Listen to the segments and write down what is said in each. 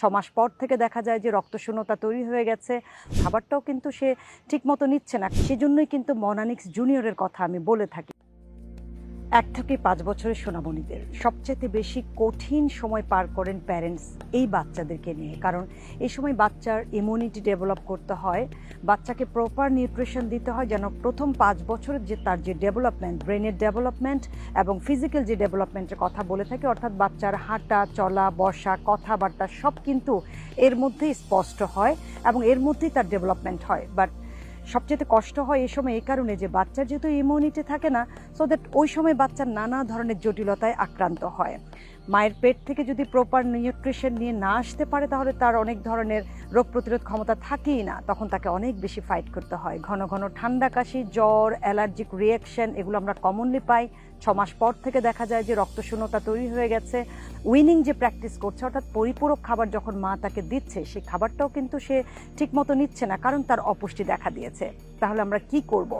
ছ মাস পর থেকে দেখা যায় যে রক্তশূন্যতা তৈরি হয়ে গেছে। খাবারটাও কিন্তু সে ঠিকমতো নিচ্ছে না। সেজন্যই কিন্তু মনানিক্স জুনিয়রের কথা আমি বলে থাকি। এক থেকে পাঁচ বছরের সোনামণিদের। সবচেয়ে বেশি কঠিন সময় পার করেন প্যারেন্টস এই বাচ্চাদেরকে নিয়ে। কারণ এই সময় বাচ্চার ইমিউনিটি ডেভেলপ করতে হয়, বাচ্চাকে প্রপার নিউট্রিশন দিতে হয়, যেন প্রথম পাঁচ বছরের যে তার যে ডেভেলপমেন্ট ব্রেনের ডেভেলপমেন্ট এবং ফিজিক্যাল যে ডেভেলপমেন্টের কথা বলে থাকে, অর্থাৎ বাচ্চার হাঁটা, চলা, বসা, কথাবার্তা সব কিন্তু এর মধ্যেই স্পষ্ট হয় এবং এর মধ্যেই তার ডেভেলপমেন্ট হয়। বাট সবচেয়ে কষ্ট হয় এই সময় এই কারণে যে বাচ্চার যেহেতু ইমিউনিটি থাকে না সো দ্যাট ওই সময় বাচ্চার নানা ধরনের জটিলতায় আক্রান্ত হয়। মায়ের পেট থেকে যদি প্রপার নিউট্রিশন নিয়ে না আসতে পারে, তাহলে তার অনেক ধরনের রোগ প্রতিরোধ ক্ষমতা থাকেই না। তখন তাকে অনেক বেশি ফাইট করতে হয়। ঘন ঘন ঠান্ডা কাশি, জ্বর অ্যালার্জিক রিয়াকশন এগুলো আমরা কমনলি পাই। ছ মাস পর থেকে দেখা যায় যে রক্তশূন্যতা তৈরি হয়ে গেছে। উইনিং যে প্র্যাকটিস করছে, অর্থাৎ পরিপূরক খাবার যখন মা তাকে দিচ্ছে, সেই খাবারটাও কিন্তু সে ঠিকমতো নিচ্ছে না, কারণ তার অপুষ্টি দেখা দিয়েছে। তাহলে আমরা কি করব?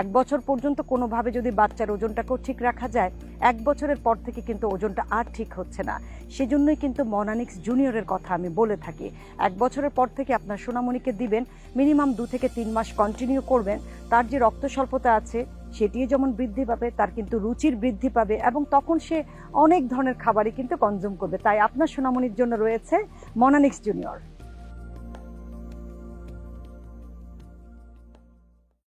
এক বছর পর্যন্ত কোনোভাবে যদি বাচ্চার ওজনটাকেও ঠিক রাখা যায়, এক বছরের পর থেকে কিন্তু ওজনটা আর ঠিক হচ্ছে না। সেজন্যই কিন্তু মনানিক্স জুনিয়রের কথা আমি বলে থাকি। এক বছরের পর থেকে আপনার সোনামণিকে দিবেন মিনিমাম দু থেকে তিন মাস কন্টিনিউ করবেন। তার যে রক্ত স্বল্পতা আছে সেটিও যেমন বৃদ্ধি পাবে, তার কিন্তু রুচির বৃদ্ধি পাবে এবং তখন সে অনেক ধরনের খাবারই কিন্তু কনজিউম করবে। তাই আপনার সোনামণির জন্য রয়েছে মনানিক্স জুনিয়র